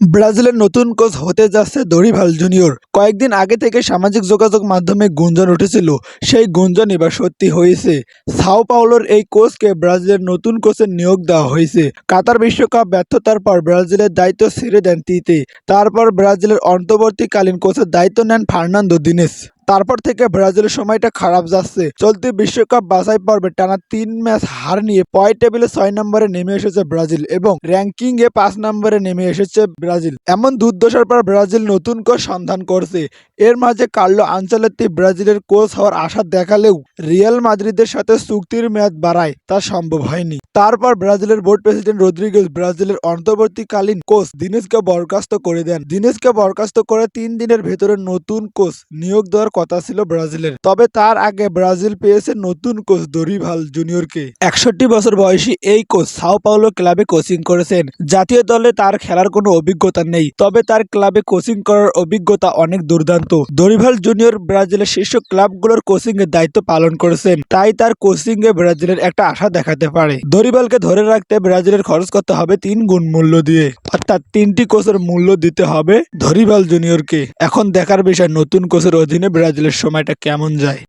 ব্রাজিলের নতুন কোচ হতে যাচ্ছে দরিভাল জুনিয়র। কয়েকদিন আগে থেকে সামাজিক যোগাযোগ মাধ্যমে গুঞ্জন উঠেছিল। সেই গুঞ্জন এবার সত্যি হয়েছে। সাও পাওলোর এই কোচকে ব্রাজিলের নতুন কোচের নিয়োগ দেওয়া হয়েছে। কাতার বিশ্বকাপ ব্যর্থতার পর ব্রাজিলের দায়িত্ব ছেড়ে দেন তিতে। তারপর ব্রাজিলের অন্তর্বর্তীকালীন কোচের দায়িত্ব নেন ফার্নান্দো দিনেস। তারপর থেকে ব্রাজিলের সময়টা খারাপ যাচ্ছে। চলতি বিশ্বকাপ বাছাই পর্বে টানা তিন ম্যাচ হার নিয়ে পয়েন্ট টেবিলে ছয় নম্বরে নেমে এসেছে ব্রাজিল এবং র্যাঙ্কিং এ পাঁচ নম্বরে নেমে এসেছে ব্রাজিল। এমন দুর্দশার পর ব্রাজিল নতুন কোচ সন্ধান করছে। এর মাঝে কার্লো আঞ্চলেত্তি ব্রাজিলের কোচ হওয়ার আশা দেখালেও রিয়াল মাদ্রিদের সাথে চুক্তির মেয়াদ বাড়ায় তা সম্ভব হয়নি। তারপর ব্রাজিলের বোর্ড প্রেসিডেন্ট রদ্রিগেজ ব্রাজিলের অন্তর্বর্তীকালীন কোচ দিনেশকে বরখাস্ত করে দেন। দিনেশকে বরখাস্ত করে তিন দিনের ভেতরে নতুন কোচ নিয়োগ দেওয়ার কথা ছিল ব্রাজিলের। তবে তার আগে ব্রাজিল পেয়েছে নতুন কোচ দরিভাল জুনিয়রকে। একষট্টি বছর বয়সী এই কোচ সাও পাওলো ক্লাবে কোচিং করেছেন। জাতীয় দলে তার খেলার কোনো অভিজ্ঞতা নেই, তবে তার ক্লাবে কোচিং করার অভিজ্ঞতা অনেক দুর্দান্ত। দরিভাল জুনিয়র ব্রাজিলের শীর্ষ ক্লাবগুলোর কোচিং এর দায়িত্ব পালন করেছেন, তাই তার কোচিং এ ব্রাজিলের একটা আশা দেখাতে পারে। দরিভালকে ধরে রাখতে ব্রাজিলের খরচ করতে হবে তিন গুণ মূল্য দিয়ে। অর্থাৎ তিনটি কোচের মূল্য দিতে হবে ধরিবাল জুনিয়রকে। এখন দেখার বিষয়, নতুন কোচের অধীনে ব্রাজিলের সময়টা কেমন যায়?